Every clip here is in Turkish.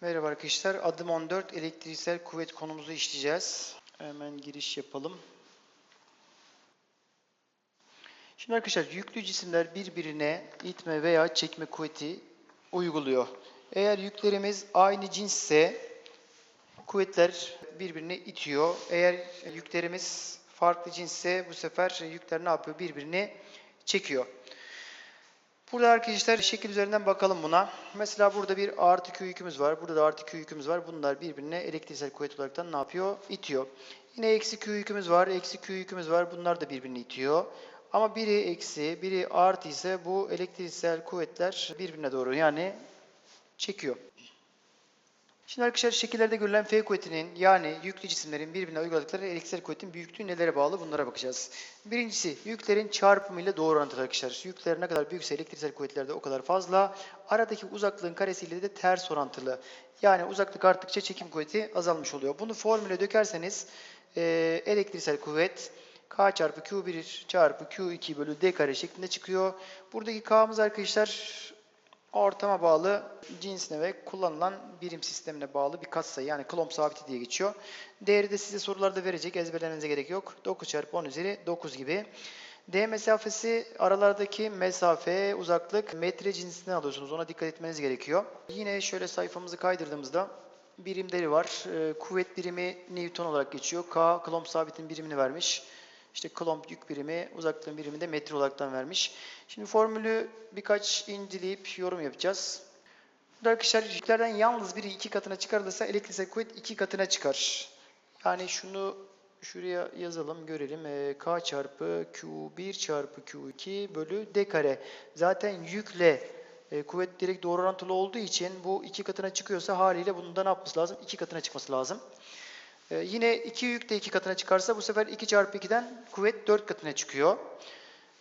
Merhaba arkadaşlar. Adım 14 elektriksel kuvvet konumuzu işleyeceğiz. Hemen giriş yapalım. Şimdi arkadaşlar yüklü cisimler birbirine itme veya çekme kuvveti uyguluyor. Eğer yüklerimiz aynı cinsse kuvvetler birbirini itiyor. Eğer yüklerimiz farklı cinsse bu sefer yükler ne yapıyor? Birbirini çekiyor. Burada arkadaşlar şekil üzerinden bakalım buna. Mesela burada bir artı Q yükümüz var. Burada da artı Q yükümüz var. Bunlar birbirine elektriksel kuvvet olarak ne yapıyor? İtiyor. Yine eksi Q yükümüz var. Eksi Q yükümüz var. Bunlar da birbirini itiyor. Ama biri eksi, biri artı ise bu elektriksel kuvvetler birbirine doğru yani çekiyor. Şimdi arkadaşlar şekillerde görülen F kuvvetinin yani yüklü cisimlerin birbirine uyguladıkları elektriksel kuvvetin büyüklüğü nelere bağlı bunlara bakacağız. Birincisi yüklerin çarpımı ile doğru orantılı arkadaşlar. Yükler ne kadar büyükse elektriksel kuvvetler de o kadar fazla. Aradaki uzaklığın karesiyle de ters orantılı. Yani uzaklık arttıkça çekim kuvveti azalmış oluyor. Bunu formüle dökerseniz e, elektriksel kuvvet K çarpı Q1 çarpı Q2 bölü D kare şeklinde çıkıyor. Buradaki K'mız arkadaşlar ortama bağlı cinsine ve kullanılan birim sistemine bağlı bir katsayı yani Coulomb sabiti diye geçiyor. Değeri de size sorularda verecek ezberlemenize gerek yok. 9 çarpı 10 üzeri 9 gibi. D mesafesi aralardaki mesafe, uzaklık metre cinsinden alıyorsunuz. Ona dikkat etmeniz gerekiyor. Yine şöyle sayfamızı kaydırdığımızda birimleri var. Ee, kuvvet birimi Newton olarak geçiyor. K Coulomb sabitin birimini vermiş. İşte Coulomb yük birimi, uzaklığın birimi de metre olaraktan vermiş. Şimdi formülü birkaç inceleyip yorum yapacağız. Burada arkadaşlar yüklerden yalnız biri iki katına çıkarılırsa elektriksel kuvvet iki katına çıkar. Yani şunu şuraya yazalım görelim. Ee, K çarpı Q1 çarpı Q2 bölü D kare. Zaten yükle e, kuvvet direkt doğru orantılı olduğu için bu iki katına çıkıyorsa haliyle bunun da ne yapması lazım? İki katına çıkması lazım. Ee, yine iki yük de iki katına çıkarsa bu sefer 2 çarpı 2'den kuvvet 4 katına çıkıyor.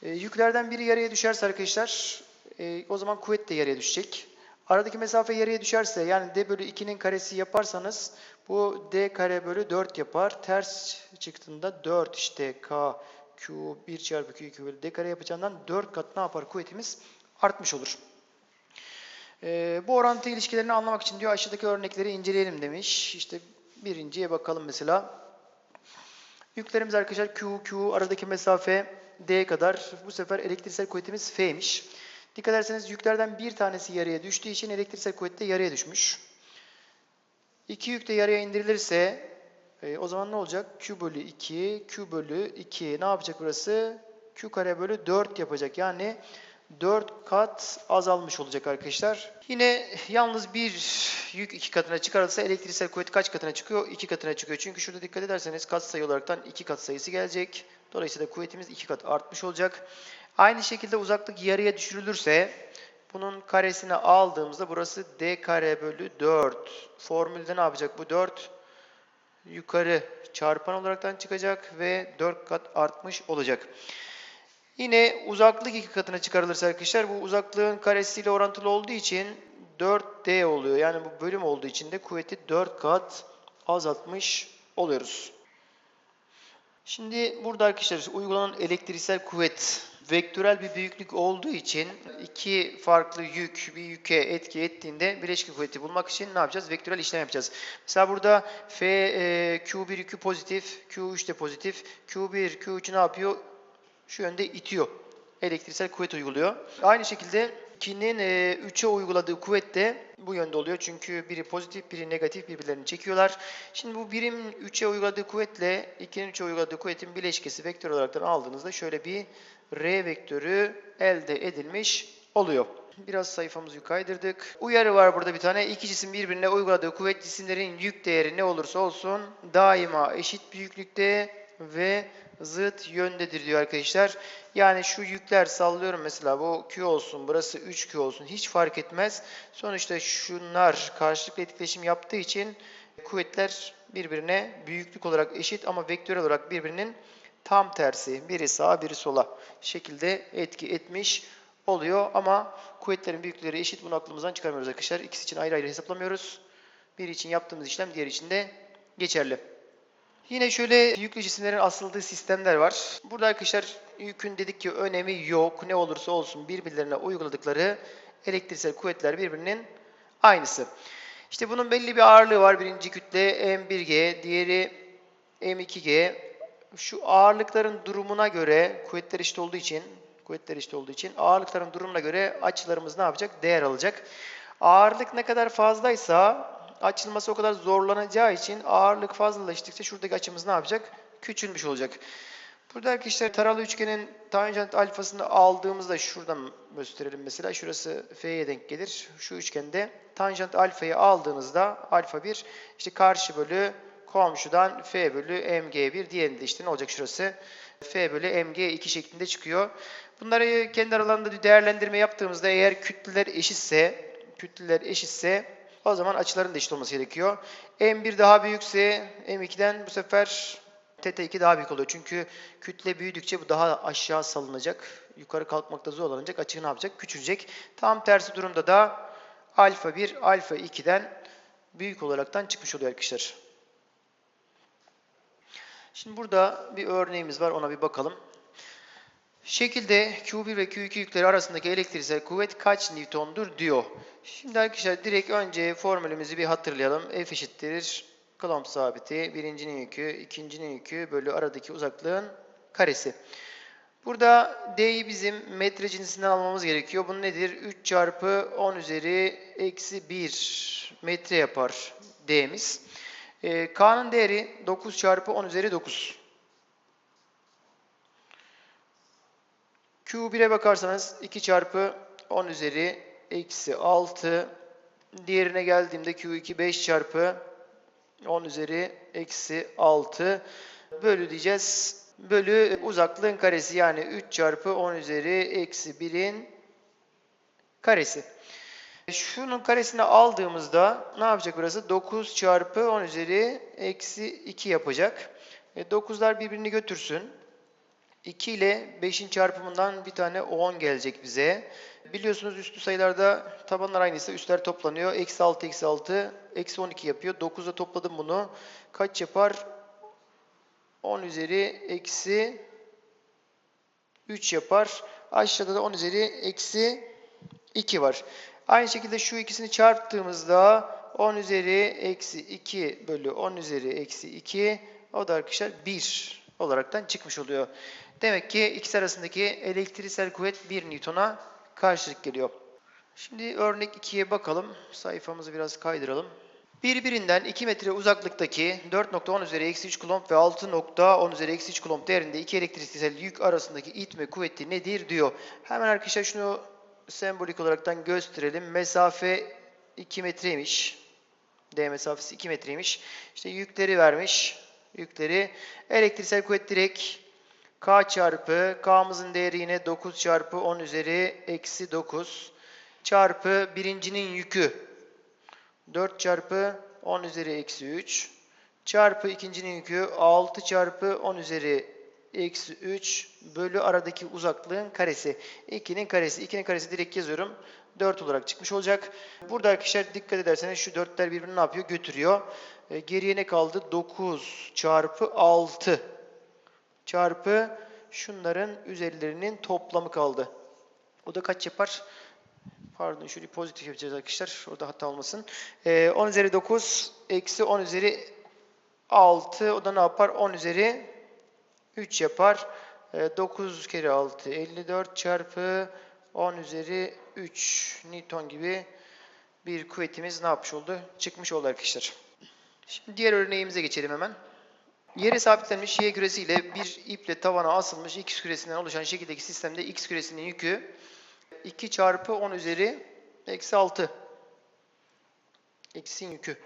Ee, yüklerden biri yarıya düşerse arkadaşlar e, o zaman kuvvet de yarıya düşecek. Aradaki mesafe yarıya düşerse yani d bölü 2'nin karesi yaparsanız bu d kare bölü 4 yapar. Ters çıktığında 4 işte k q 1 çarpı q 2 bölü d kare yapacağından 4 kat ne yapar kuvvetimiz artmış olur. Ee, bu orantı ilişkilerini anlamak için diyor aşağıdaki örnekleri inceleyelim demiş. İşte birinciye bakalım mesela. Yüklerimiz arkadaşlar Q, Q aradaki mesafe D kadar. Bu sefer elektriksel kuvvetimiz F'miş. Dikkat ederseniz yüklerden bir tanesi yarıya düştüğü için elektriksel kuvvet de yarıya düşmüş. İki yük de yarıya indirilirse e, o zaman ne olacak? Q bölü 2, Q bölü 2 ne yapacak burası? Q kare bölü 4 yapacak. Yani 4 kat azalmış olacak arkadaşlar. Yine yalnız bir yük iki katına çıkarılsa elektriksel kuvvet kaç katına çıkıyor? 2 katına çıkıyor. Çünkü şurada dikkat ederseniz katsayı olaraktan 2 kat sayısı gelecek. Dolayısıyla kuvvetimiz 2 kat artmış olacak. Aynı şekilde uzaklık yarıya düşürülürse bunun karesini aldığımızda burası d kare bölü 4. Formülde ne yapacak bu 4? Yukarı çarpan olaraktan çıkacak ve 4 kat artmış olacak. Yine uzaklık iki katına çıkarılırsa arkadaşlar bu uzaklığın karesiyle orantılı olduğu için 4D oluyor. Yani bu bölüm olduğu için de kuvveti 4 kat azaltmış oluyoruz. Şimdi burada arkadaşlar uygulanan elektriksel kuvvet vektörel bir büyüklük olduğu için iki farklı yük bir yüke etki ettiğinde bileşki kuvveti bulmak için ne yapacağız? Vektörel işlem yapacağız. Mesela burada F e, Q1 yükü pozitif, Q3 de pozitif. Q1, Q3 ne yapıyor? Şu yönde itiyor. Elektriksel kuvvet uyguluyor. Aynı şekilde 2'nin 3'e uyguladığı kuvvet de bu yönde oluyor. Çünkü biri pozitif, biri negatif birbirlerini çekiyorlar. Şimdi bu birim 3'e uyguladığı kuvvetle 2'nin 3'e uyguladığı kuvvetin bileşkesi vektör olarak aldığınızda şöyle bir R vektörü elde edilmiş oluyor. Biraz sayfamızı kaydırdık. Uyarı var burada bir tane. İki cisim birbirine uyguladığı kuvvet cisimlerin yük değeri ne olursa olsun daima eşit büyüklükte ve zıt yöndedir diyor arkadaşlar. Yani şu yükler sallıyorum mesela bu Q olsun burası 3Q olsun hiç fark etmez. Sonuçta şunlar karşılıklı etkileşim yaptığı için kuvvetler birbirine büyüklük olarak eşit ama vektörel olarak birbirinin tam tersi. Biri sağa biri sola şekilde etki etmiş oluyor ama kuvvetlerin büyüklükleri eşit bunu aklımızdan çıkarmıyoruz arkadaşlar. İkisi için ayrı ayrı hesaplamıyoruz. Bir için yaptığımız işlem diğer için de geçerli. Yine şöyle yüklü cisimlerin asıldığı sistemler var. Burada arkadaşlar yükün dedik ki önemi yok. Ne olursa olsun birbirlerine uyguladıkları elektriksel kuvvetler birbirinin aynısı. İşte bunun belli bir ağırlığı var. Birinci kütle M1G, diğeri M2G. Şu ağırlıkların durumuna göre, kuvvetler eşit olduğu için, kuvvetler eşit olduğu için ağırlıkların durumuna göre açılarımız ne yapacak? Değer alacak. Ağırlık ne kadar fazlaysa açılması o kadar zorlanacağı için ağırlık fazlalaştıkça şuradaki açımız ne yapacak? Küçülmüş olacak. Burada arkadaşlar taralı üçgenin tanjant alfasını aldığımızda şuradan gösterelim mesela. Şurası F'ye denk gelir. Şu üçgende tanjant alfayı aldığınızda alfa 1 işte karşı bölü komşudan F bölü MG1 diğerinde işte ne olacak şurası? F bölü MG2 şeklinde çıkıyor. Bunları kendi aralarında değerlendirme yaptığımızda eğer kütleler eşitse kütleler eşitse o zaman açıların da eşit olması gerekiyor. M1 daha büyükse M2'den bu sefer Θ2 daha büyük oluyor. Çünkü kütle büyüdükçe bu daha aşağı salınacak. Yukarı kalkmakta zorlanacak. Açı ne yapacak? Küçülecek. Tam tersi durumda da alfa 1 alfa 2'den büyük olaraktan çıkmış oluyor arkadaşlar. Şimdi burada bir örneğimiz var. Ona bir bakalım. Şekilde Q1 ve Q2 yükleri arasındaki elektriksel kuvvet kaç Newton'dur diyor. Şimdi arkadaşlar direkt önce formülümüzü bir hatırlayalım. F eşittir Coulomb sabiti. Birincinin yükü, ikincinin yükü bölü aradaki uzaklığın karesi. Burada D'yi bizim metre cinsinden almamız gerekiyor. Bu nedir? 3 çarpı 10 üzeri eksi 1 metre yapar D'miz. Ee, K'nın değeri 9 çarpı 10 üzeri 9. Q1'e bakarsanız 2 çarpı 10 üzeri eksi 6. Diğerine geldiğimde Q2 5 çarpı 10 üzeri eksi 6 bölü diyeceğiz. Bölü uzaklığın karesi yani 3 çarpı 10 üzeri eksi 1'in karesi. Şunun karesini aldığımızda ne yapacak burası? 9 çarpı 10 üzeri eksi 2 yapacak. E, 9'lar birbirini götürsün. 2 ile 5'in çarpımından bir tane 10 gelecek bize. Biliyorsunuz üstü sayılarda tabanlar aynıysa üstler toplanıyor. Eksi 6, eksi 6, eksi 12 yapıyor. 9'a topladım bunu. Kaç yapar? 10 üzeri eksi 3 yapar. Aşağıda da 10 üzeri eksi 2 var. Aynı şekilde şu ikisini çarptığımızda 10 üzeri eksi 2 bölü 10 üzeri eksi 2 o da arkadaşlar 1 olaraktan çıkmış oluyor. Demek ki ikisi arasındaki elektriksel kuvvet 1 Newton'a karşılık geliyor. Şimdi örnek 2'ye bakalım. Sayfamızı biraz kaydıralım. Birbirinden 2 metre uzaklıktaki 4.10 üzeri eksi 3 kulomb ve 6.10 üzeri eksi 3 kulomb değerinde iki elektriksel yük arasındaki itme kuvveti nedir diyor. Hemen arkadaşlar şunu sembolik olaraktan gösterelim. Mesafe 2 metreymiş. D mesafesi 2 metreymiş. İşte yükleri vermiş. Yükleri. Elektriksel kuvvet direkt K çarpı K'mızın değeri yine 9 çarpı 10 üzeri eksi 9 çarpı birincinin yükü 4 çarpı 10 üzeri eksi 3 çarpı ikincinin yükü 6 çarpı 10 üzeri eksi 3 bölü aradaki uzaklığın karesi. 2'nin karesi. 2'nin karesi direkt yazıyorum. 4 olarak çıkmış olacak. Burada arkadaşlar dikkat ederseniz şu 4'ler birbirini ne yapıyor? Götürüyor. E, geriye ne kaldı? 9 çarpı 6 çarpı şunların üzerlerinin toplamı kaldı. O da kaç yapar? Pardon şöyle pozitif yapacağız arkadaşlar. Orada hata olmasın. Ee, 10 üzeri 9 eksi 10 üzeri 6. O da ne yapar? 10 üzeri 3 yapar. Ee, 9 kere 6 54 çarpı 10 üzeri 3 Newton gibi bir kuvvetimiz ne yapmış oldu? Çıkmış oldu arkadaşlar. Şimdi diğer örneğimize geçelim hemen. Yere sabitlenmiş Y küresiyle bir iple tavana asılmış X küresinden oluşan şekildeki sistemde X küresinin yükü 2 çarpı 10 üzeri eksi 6. X'in yükü.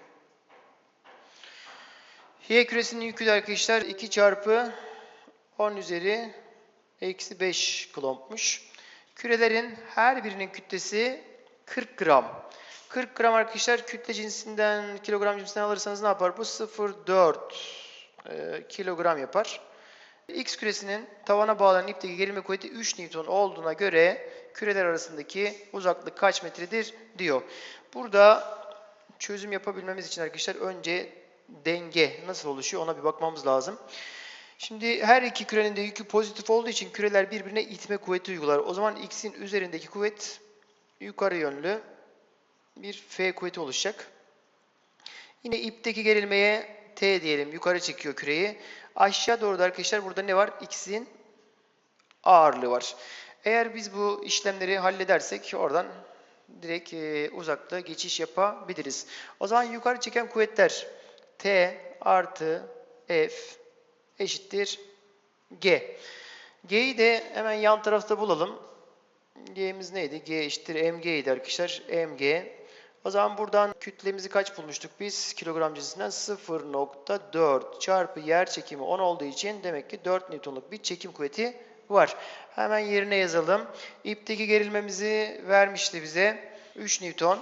Y küresinin yükü de arkadaşlar 2 çarpı 10 üzeri eksi 5 klompmuş. Kürelerin her birinin kütlesi 40 gram. 40 gram arkadaşlar kütle cinsinden, kilogram cinsinden alırsanız ne yapar? Bu 0,4 e, kilogram yapar. X küresinin tavana bağlanan ipteki gerilme kuvveti 3 Newton olduğuna göre küreler arasındaki uzaklık kaç metredir diyor. Burada çözüm yapabilmemiz için arkadaşlar önce denge nasıl oluşuyor ona bir bakmamız lazım. Şimdi her iki kürenin de yükü pozitif olduğu için küreler birbirine itme kuvveti uygular. O zaman x'in üzerindeki kuvvet yukarı yönlü bir F kuvveti oluşacak. Yine ipteki gerilmeye T diyelim. Yukarı çekiyor küreyi. Aşağı doğru da arkadaşlar burada ne var? X'in ağırlığı var. Eğer biz bu işlemleri halledersek oradan direkt e, uzaklığa geçiş yapabiliriz. O zaman yukarı çeken kuvvetler T artı F eşittir G. G'yi de hemen yan tarafta bulalım. G'miz neydi? G eşittir mg idi arkadaşlar. mg. O zaman buradan kütlemizi kaç bulmuştuk biz? Kilogram cinsinden 0.4 çarpı yer çekimi 10 olduğu için demek ki 4 Newton'luk bir çekim kuvveti var. Hemen yerine yazalım. İpteki gerilmemizi vermişti bize. 3 Newton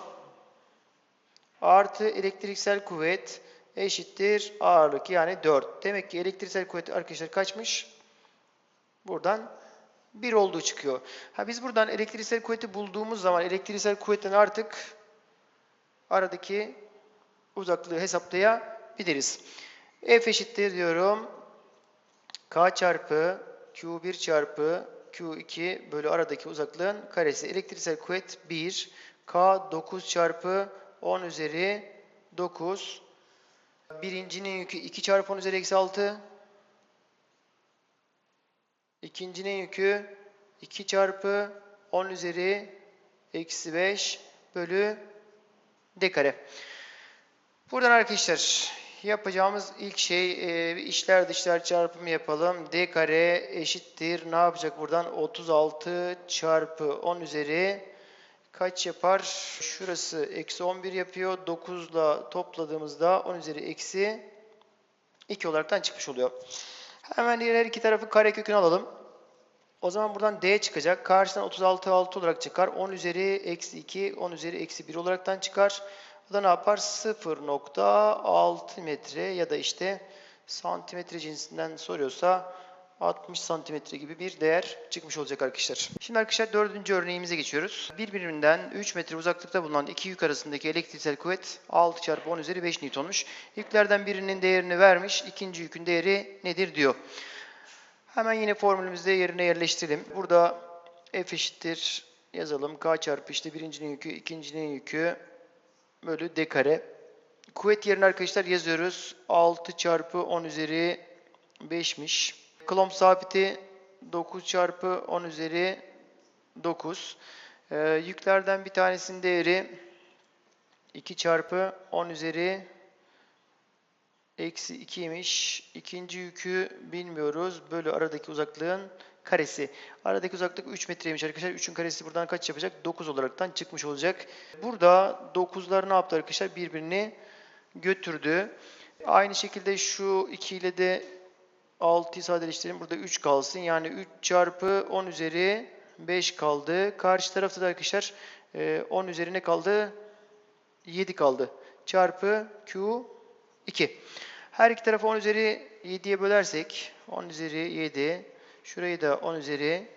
artı elektriksel kuvvet eşittir ağırlık yani 4. Demek ki elektriksel kuvvet arkadaşlar kaçmış? Buradan 1 olduğu çıkıyor. Ha biz buradan elektriksel kuvveti bulduğumuz zaman elektriksel kuvvetten artık aradaki uzaklığı hesaplayabiliriz. F eşittir diyorum. K çarpı Q1 çarpı Q2 bölü aradaki uzaklığın karesi. Elektriksel kuvvet 1. K 9 çarpı 10 üzeri 9. Birincinin yükü 2 çarpı 10 üzeri eksi 6. İkincinin yükü 2 çarpı 10 üzeri eksi 5 bölü d kare. Buradan arkadaşlar yapacağımız ilk şey e, bir içler dışlar çarpımı yapalım. d kare eşittir. Ne yapacak buradan? 36 çarpı 10 üzeri kaç yapar? Şurası eksi 11 yapıyor. 9 ile topladığımızda 10 üzeri eksi 2 olaraktan çıkmış oluyor. Hemen diğer her iki tarafı kare kökünü alalım. O zaman buradan d çıkacak. Karşıdan 36 6 olarak çıkar. 10 üzeri eksi 2, 10 üzeri eksi 1 olaraktan çıkar. O da ne yapar? 0.6 metre ya da işte santimetre cinsinden soruyorsa 60 santimetre gibi bir değer çıkmış olacak arkadaşlar. Şimdi arkadaşlar dördüncü örneğimize geçiyoruz. Birbirinden 3 metre uzaklıkta bulunan iki yük arasındaki elektriksel kuvvet 6 çarpı 10 üzeri 5 Newton'muş. Yüklerden birinin değerini vermiş. ikinci yükün değeri nedir diyor. Hemen yine formülümüzde yerine yerleştirelim. Burada F eşittir yazalım. K çarpı işte birincinin yükü, ikincinin yükü bölü D kare. Kuvvet yerine arkadaşlar yazıyoruz. 6 çarpı 10 üzeri 5'miş. Klomp sabiti 9 çarpı 10 üzeri 9. Ee, yüklerden bir tanesinin değeri 2 çarpı 10 üzeri eksi 2'ymiş. İkinci yükü bilmiyoruz. Bölü aradaki uzaklığın karesi. Aradaki uzaklık 3 metreymiş arkadaşlar. 3'ün karesi buradan kaç yapacak? 9 olaraktan çıkmış olacak. Burada 9'lar ne yaptı arkadaşlar? Birbirini götürdü. Aynı şekilde şu 2 ile de 6'yı sadeleştirelim. Burada 3 kalsın. Yani 3 çarpı 10 üzeri 5 kaldı. Karşı tarafta da arkadaşlar 10 üzerine kaldı? 7 kaldı. Çarpı Q 2. Her iki tarafı 10 üzeri 7'ye bölersek 10 üzeri 7 şurayı da 10 üzeri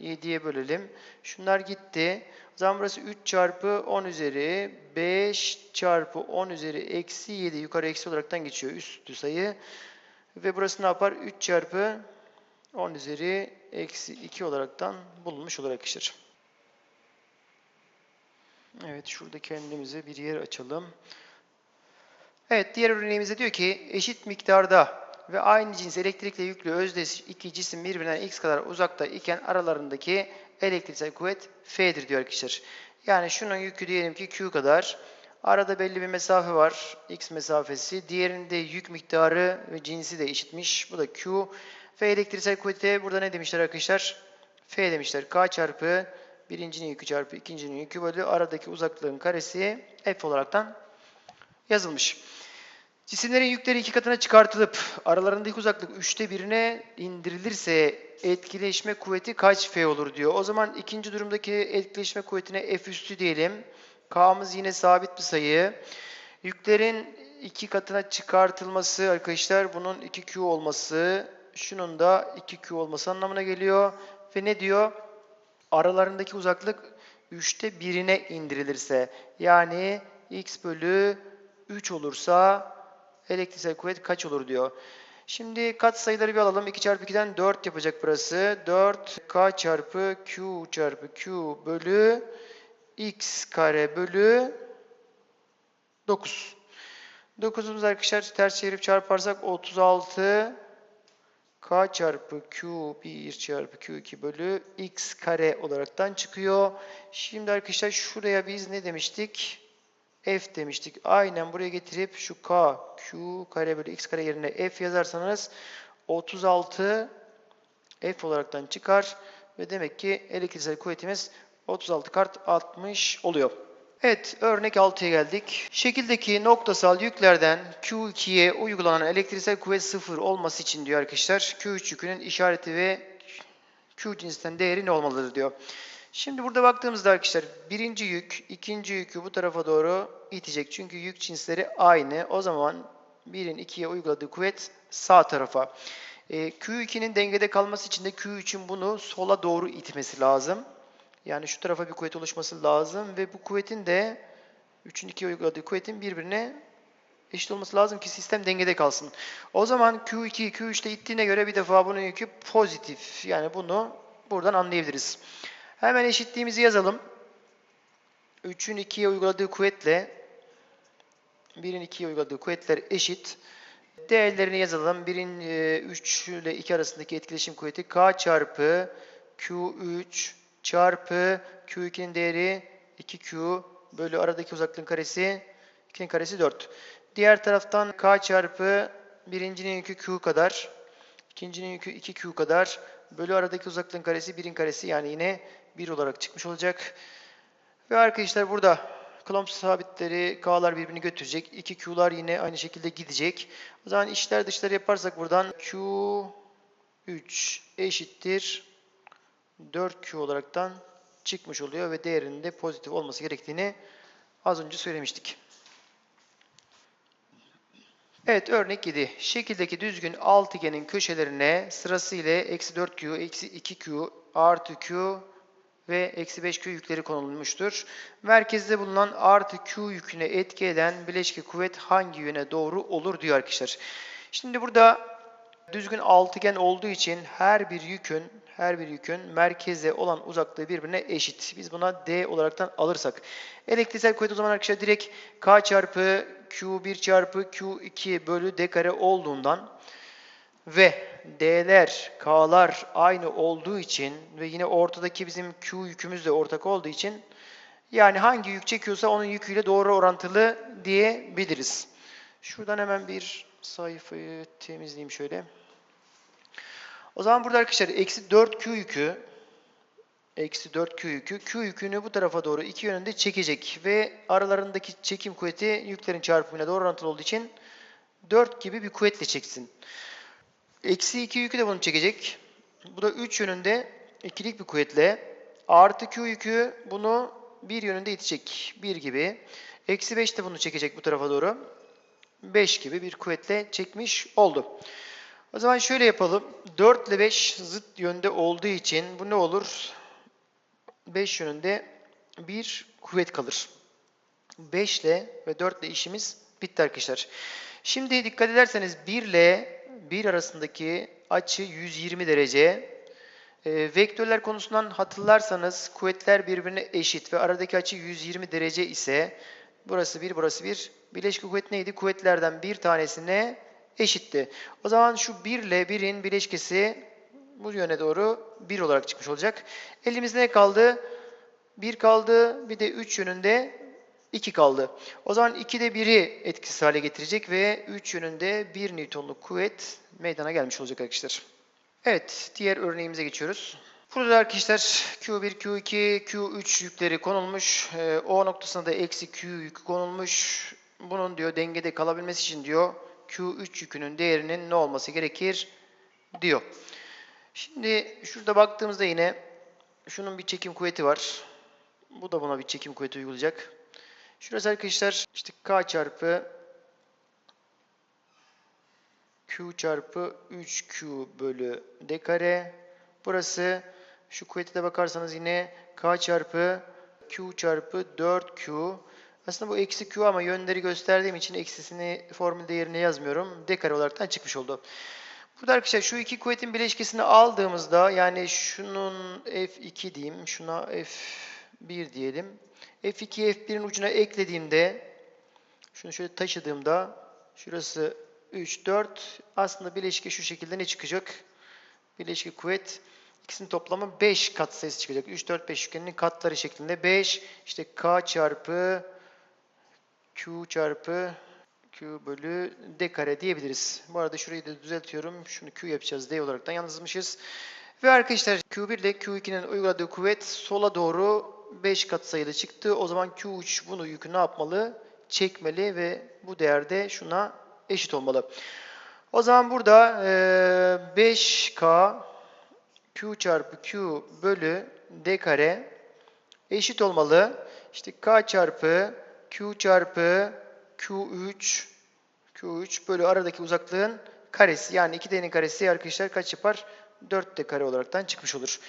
7'ye bölelim. Şunlar gitti. O zaman burası 3 çarpı 10 üzeri 5 çarpı 10 üzeri eksi 7 yukarı eksi olaraktan geçiyor üstü sayı. Ve burası ne yapar? 3 çarpı 10 üzeri eksi 2 olaraktan bulunmuş olur arkadaşlar. Evet şurada kendimize bir yer açalım. Evet diğer örneğimizde diyor ki eşit miktarda ve aynı cins elektrikle yüklü özdeş iki cisim birbirinden x kadar uzakta iken aralarındaki elektriksel kuvvet F'dir diyor arkadaşlar. Yani şunun yükü diyelim ki Q kadar. Arada belli bir mesafe var. X mesafesi. Diğerinde yük miktarı ve cinsi de eşitmiş. Bu da Q. Ve elektriksel kuvvete burada ne demişler arkadaşlar? F demişler. K çarpı birincinin yükü çarpı ikincinin yükü bölü aradaki uzaklığın karesi F olaraktan yazılmış. Cisimlerin yükleri iki katına çıkartılıp aralarındaki uzaklık üçte birine indirilirse etkileşme kuvveti kaç F olur diyor. O zaman ikinci durumdaki etkileşme kuvvetine F üstü diyelim. K'mız yine sabit bir sayı. Yüklerin iki katına çıkartılması arkadaşlar bunun 2Q olması, şunun da 2Q olması anlamına geliyor. Ve ne diyor? Aralarındaki uzaklık 3'te birine indirilirse yani x bölü 3 olursa elektriksel kuvvet kaç olur diyor. Şimdi kat sayıları bir alalım. 2 çarpı 2'den 4 yapacak burası. 4 k çarpı q çarpı q bölü x kare bölü 9. 9'umuz arkadaşlar ters çevirip çarparsak 36 k çarpı q1 çarpı q2 bölü x kare olaraktan çıkıyor. Şimdi arkadaşlar şuraya biz ne demiştik? F demiştik. Aynen buraya getirip şu k q kare bölü x kare yerine f yazarsanız 36 f olaraktan çıkar ve demek ki elektriksel kuvvetimiz 36 kart 60 oluyor. Evet, örnek 6'ya geldik. Şekildeki noktasal yüklerden Q2'ye uygulanan elektriksel kuvvet sıfır olması için diyor arkadaşlar. Q3 yükünün işareti ve Q cinsinden değeri ne olmalıdır diyor. Şimdi burada baktığımızda arkadaşlar birinci yük, ikinci yükü bu tarafa doğru itecek. Çünkü yük cinsleri aynı. O zaman 1'in 2'ye uyguladığı kuvvet sağ tarafa. E, Q2'nin dengede kalması için de Q3'ün bunu sola doğru itmesi lazım. Yani şu tarafa bir kuvvet oluşması lazım ve bu kuvvetin de 3'ün 2'ye uyguladığı kuvvetin birbirine eşit olması lazım ki sistem dengede kalsın. O zaman Q2 Q3 ile ittiğine göre bir defa bunun yükü pozitif. Yani bunu buradan anlayabiliriz. Hemen eşitliğimizi yazalım. 3'ün 2'ye uyguladığı kuvvetle 1'in 2'ye uyguladığı kuvvetler eşit. Değerlerini yazalım. 1'in 3 ile 2 arasındaki etkileşim kuvveti K çarpı Q3 çarpı Q2'nin değeri 2Q bölü aradaki uzaklığın karesi 2'nin karesi 4. Diğer taraftan K çarpı birincinin yükü Q kadar, ikincinin yükü 2Q kadar bölü aradaki uzaklığın karesi 1'in karesi yani yine 1 olarak çıkmış olacak. Ve arkadaşlar burada Coulomb sabitleri K'lar birbirini götürecek. 2Q'lar yine aynı şekilde gidecek. O zaman içler dışlar yaparsak buradan Q3 eşittir 4Q olaraktan çıkmış oluyor ve değerinin de pozitif olması gerektiğini az önce söylemiştik. Evet örnek 7. Şekildeki düzgün altıgenin köşelerine sırasıyla eksi 4Q, eksi 2Q, artı Q ve eksi 5Q yükleri konulmuştur. Merkezde bulunan artı Q yüküne etki eden bileşke kuvvet hangi yöne doğru olur diyor arkadaşlar. Şimdi burada düzgün altıgen olduğu için her bir yükün her bir yükün merkeze olan uzaklığı birbirine eşit. Biz buna D olaraktan alırsak. Elektriksel kuvvet o zaman arkadaşlar direkt K çarpı Q1 çarpı Q2 bölü D kare olduğundan ve D'ler, K'lar aynı olduğu için ve yine ortadaki bizim Q yükümüz de ortak olduğu için yani hangi yük çekiyorsa onun yüküyle doğru orantılı diyebiliriz. Şuradan hemen bir sayfayı temizleyeyim şöyle. O zaman burada arkadaşlar eksi 4Q yükü eksi 4Q yükü Q yükünü bu tarafa doğru iki yönünde çekecek ve aralarındaki çekim kuvveti yüklerin çarpımıyla doğru orantılı olduğu için 4 gibi bir kuvvetle çeksin. Eksi 2 yükü de bunu çekecek. Bu da 3 yönünde ikilik bir kuvvetle. Artı Q yükü bunu bir yönünde itecek. 1 gibi. Eksi 5 de bunu çekecek bu tarafa doğru. 5 gibi bir kuvvetle çekmiş oldu. O zaman şöyle yapalım. 4 ile 5 zıt yönde olduğu için bu ne olur? 5 yönünde bir kuvvet kalır. 5 ile ve 4 ile işimiz bitti arkadaşlar. Şimdi dikkat ederseniz 1 ile 1 arasındaki açı 120 derece. E, vektörler konusundan hatırlarsanız kuvvetler birbirine eşit ve aradaki açı 120 derece ise burası 1, burası 1. Bileşik kuvvet neydi? Kuvvetlerden bir tanesine eşitti. O zaman şu 1 ile 1'in bileşkesi bu yöne doğru 1 olarak çıkmış olacak. Elimizde ne kaldı? 1 kaldı. Bir de 3 yönünde 2 kaldı. O zaman 2 de 1'i etkisiz hale getirecek ve 3 yönünde 1 Newton'luk kuvvet meydana gelmiş olacak arkadaşlar. Evet, diğer örneğimize geçiyoruz. Burada arkadaşlar Q1, Q2, Q3 yükleri konulmuş. Ee, o noktasına da eksi Q yükü konulmuş. Bunun diyor dengede kalabilmesi için diyor Q3 yükünün değerinin ne olması gerekir diyor. Şimdi şurada baktığımızda yine şunun bir çekim kuvveti var. Bu da buna bir çekim kuvveti uygulayacak. Şurası arkadaşlar işte K çarpı Q çarpı 3Q bölü D kare. Burası şu kuvvete de bakarsanız yine K çarpı Q çarpı 4Q. Aslında bu eksi Q ama yönleri gösterdiğim için eksisini formülde yerine yazmıyorum. D kare olaraktan çıkmış oldu. Burada arkadaşlar şu iki kuvvetin bileşkesini aldığımızda yani şunun F2 diyeyim, şuna F1 diyelim. F2'yi F1'in ucuna eklediğimde şunu şöyle taşıdığımda Şurası 3, 4. Aslında bileşki şu şekilde ne çıkacak? Bileşki kuvvet ikisinin toplamı 5 katsayısı çıkacak. 3, 4, 5 üçgeninin katları şeklinde 5. İşte K çarpı Q çarpı Q bölü D kare diyebiliriz. Bu arada şurayı da düzeltiyorum. Şunu Q yapacağız. D olaraktan yalnız yazmışız. Ve arkadaşlar Q1 ile Q2'nin uyguladığı kuvvet sola doğru 5 katsayılı çıktı. O zaman Q3 bunu yükü ne yapmalı? Çekmeli ve bu değerde şuna eşit olmalı. O zaman burada eee, 5K Q çarpı Q bölü D kare eşit olmalı. İşte K çarpı Q çarpı Q3 Q3 bölü aradaki uzaklığın karesi. Yani 2D'nin karesi arkadaşlar kaç yapar? 4D kare olaraktan çıkmış olur.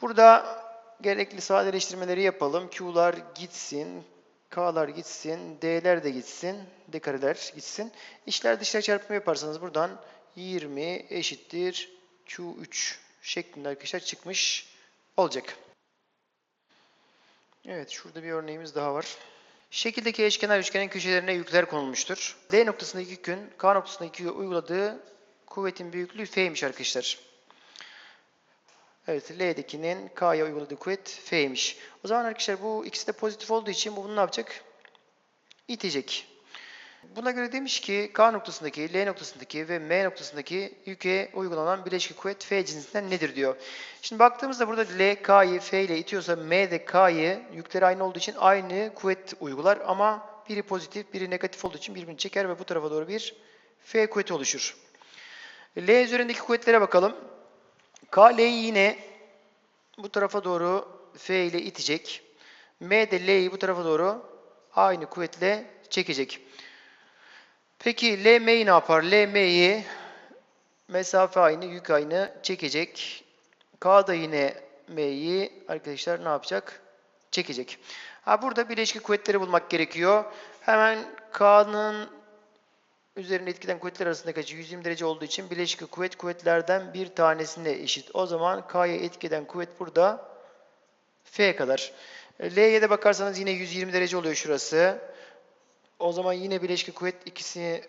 Burada gerekli sadeleştirmeleri yapalım. Q'lar gitsin. K'lar gitsin. D'ler de gitsin. D kareler gitsin. İşler dışlar çarpımı yaparsanız buradan 20 eşittir Q3 şeklinde arkadaşlar çıkmış olacak. Evet şurada bir örneğimiz daha var. Şekildeki eşkenar üçgenin köşelerine yükler konulmuştur. D noktasındaki yükün K noktasındaki uyguladığı kuvvetin büyüklüğü F'ymiş arkadaşlar. Evet L'dekinin K'ya uyguladığı kuvvet F'ymiş. O zaman arkadaşlar bu ikisi de pozitif olduğu için bu bunu ne yapacak? İtecek. Buna göre demiş ki K noktasındaki, L noktasındaki ve M noktasındaki yüke uygulanan bileşik kuvvet F cinsinden nedir diyor. Şimdi baktığımızda burada L K'yı F ile itiyorsa M de K'yı yükleri aynı olduğu için aynı kuvvet uygular ama biri pozitif biri negatif olduğu için birbirini çeker ve bu tarafa doğru bir F kuvveti oluşur. L üzerindeki kuvvetlere bakalım. K L'yi yine bu tarafa doğru F ile itecek. M de L'yi bu tarafa doğru aynı kuvvetle çekecek. Peki LM'yi ne yapar? LM'yi mesafe aynı, yük aynı çekecek. K da yine M'yi arkadaşlar ne yapacak? Çekecek. Ha burada bileşki kuvvetleri bulmak gerekiyor. Hemen K'nın üzerine etkiden kuvvetler arasındaki açı 120 derece olduğu için bileşik kuvvet kuvvetlerden bir tanesine eşit. O zaman K'ya etkiden kuvvet burada F kadar. L'ye de bakarsanız yine 120 derece oluyor şurası. O zaman yine bileşki kuvvet ikisini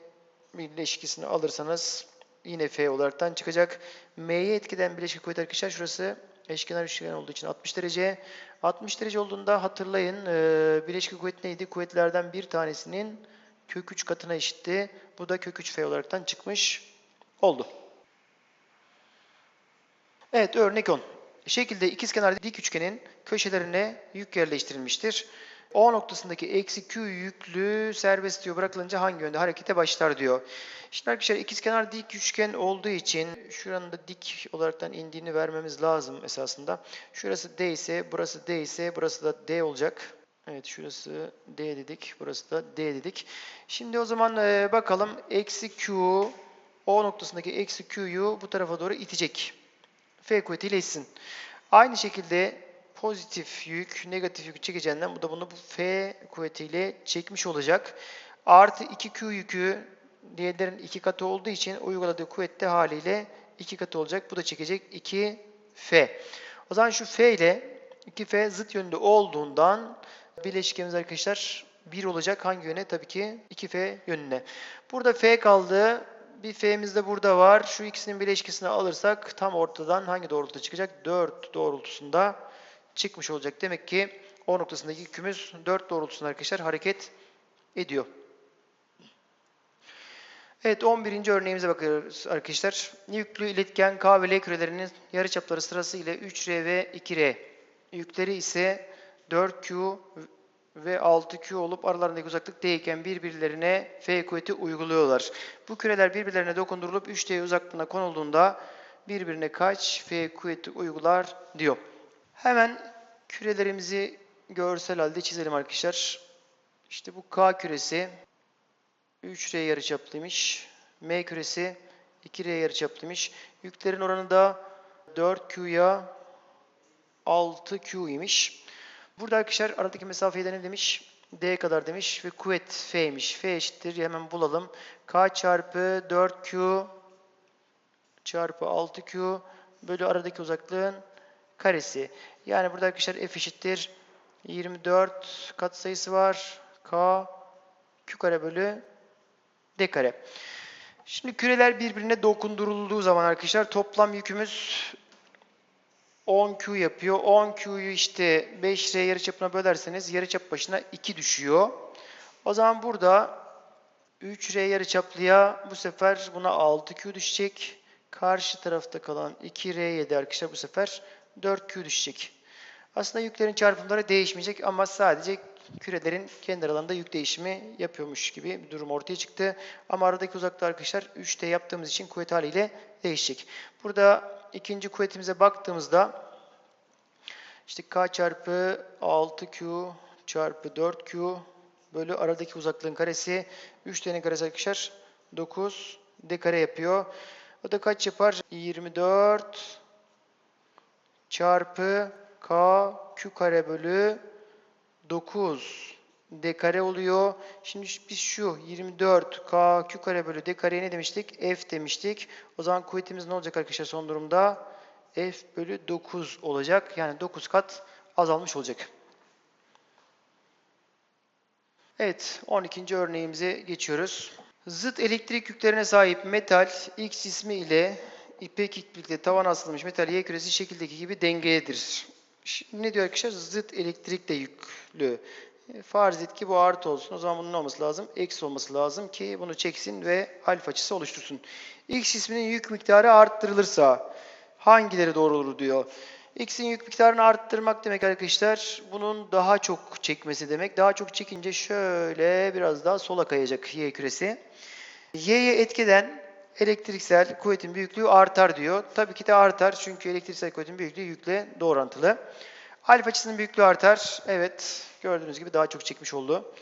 bileşkisini alırsanız yine F olaraktan çıkacak. M'ye etkiden bileşki kuvvet arkadaşlar şurası eşkenar üçgen olduğu için 60 derece. 60 derece olduğunda hatırlayın e, bileşki kuvvet neydi? Kuvvetlerden bir tanesinin kök 3 katına eşitti. Bu da kök 3 F olaraktan çıkmış oldu. Evet örnek 10. Şekilde ikizkenar dik üçgenin köşelerine yük yerleştirilmiştir. O noktasındaki eksi Q yüklü serbest diyor bırakılınca hangi yönde harekete başlar diyor. Şimdi arkadaşlar ikizkenar dik üçgen olduğu için şuranın da dik olaraktan indiğini vermemiz lazım esasında. Şurası D ise burası D ise burası da D olacak. Evet şurası D dedik. Burası da D dedik. Şimdi o zaman e, bakalım. Eksi Q O noktasındaki eksi Q'yu bu tarafa doğru itecek. F kuvvetiyle itsin. Aynı şekilde pozitif yük, negatif yük çekeceğinden bu da bunu bu F kuvvetiyle çekmiş olacak. Artı 2Q yükü diğerlerin iki katı olduğu için uyguladığı kuvvet de haliyle iki katı olacak. Bu da çekecek 2F. O zaman şu F ile 2F zıt yönde olduğundan bileşkemiz arkadaşlar 1 olacak. Hangi yöne? Tabii ki 2F yönüne. Burada F kaldı. Bir F'miz de burada var. Şu ikisinin bileşkisini alırsak tam ortadan hangi doğrultuda çıkacak? 4 doğrultusunda çıkmış olacak. Demek ki O noktasındaki yükümüz 4 doğrultusunda arkadaşlar hareket ediyor. Evet 11. örneğimize bakıyoruz arkadaşlar. Yüklü iletken K ve L kürelerinin yarıçapları sırasıyla 3R ve 2R. Yükleri ise 4Q ve 6Q olup aralarındaki uzaklık D iken birbirlerine F kuvveti uyguluyorlar. Bu küreler birbirlerine dokundurulup 3D uzaklığına konulduğunda birbirine kaç F kuvveti uygular diyor. Hemen kürelerimizi görsel halde çizelim arkadaşlar. İşte bu K küresi 3R yarıçaplıymış. M küresi 2R yarıçaplıymış. Yüklerin oranı da 4Q'ya 6Q imiş. Burada arkadaşlar aradaki mesafeyi de ne demiş? D kadar demiş ve kuvvet F'ymiş. F eşittir. Hemen bulalım. K çarpı 4Q çarpı 6Q bölü aradaki uzaklığın karesi. Yani burada arkadaşlar F eşittir. 24 katsayısı var. K Q kare bölü d kare. Şimdi küreler birbirine dokundurulduğu zaman arkadaşlar toplam yükümüz 10Q yapıyor. 10Q'yu işte 5R yarıçapına bölerseniz yarıçap başına 2 düşüyor. O zaman burada 3R yarıçaplıya bu sefer buna 6Q düşecek. Karşı tarafta kalan 2R'ye de arkadaşlar bu sefer 4Q düşecek. Aslında yüklerin çarpımları değişmeyecek ama sadece kürelerin kendi aralarında yük değişimi yapıyormuş gibi bir durum ortaya çıktı. Ama aradaki uzaklık arkadaşlar 3T yaptığımız için kuvvet haliyle değişecek. Burada ikinci kuvvetimize baktığımızda işte K çarpı 6Q çarpı 4Q bölü aradaki uzaklığın karesi 3T'nin karesi arkadaşlar 9 D kare yapıyor. O da kaç yapar? 24 çarpı K Q kare bölü 9 D kare oluyor. Şimdi biz şu 24 K Q kare bölü D kareye ne demiştik? F demiştik. O zaman kuvvetimiz ne olacak arkadaşlar son durumda? F bölü 9 olacak. Yani 9 kat azalmış olacak. Evet, 12. örneğimize geçiyoruz. Zıt elektrik yüklerine sahip metal X cismi ile ipek iplikle tavan asılmış metal Y küresi şekildeki gibi dengededir. Ne diyor arkadaşlar? Zıt elektrikle yüklü. E, Farz et ki bu artı olsun. O zaman bunun ne olması lazım? Eksi olması lazım ki bunu çeksin ve alfa açısı oluştursun. X cisminin yük miktarı arttırılırsa hangileri doğru olur diyor. X'in yük miktarını arttırmak demek arkadaşlar bunun daha çok çekmesi demek. Daha çok çekince şöyle biraz daha sola kayacak Y küresi. Y'ye etkeden elektriksel kuvvetin büyüklüğü artar diyor. Tabii ki de artar çünkü elektriksel kuvvetin büyüklüğü yükle doğru orantılı. Alfa açısının büyüklüğü artar. Evet gördüğünüz gibi daha çok çekmiş oldu.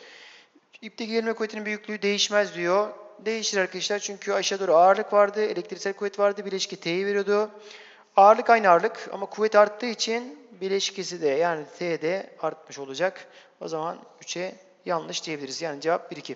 İpteki gerilme kuvvetinin büyüklüğü değişmez diyor. Değişir arkadaşlar çünkü aşağı doğru ağırlık vardı, elektriksel kuvvet vardı, bileşke T'yi veriyordu. Ağırlık aynı ağırlık ama kuvvet arttığı için bileşkesi de yani T de artmış olacak. O zaman 3'e yanlış diyebiliriz. Yani cevap 1-2.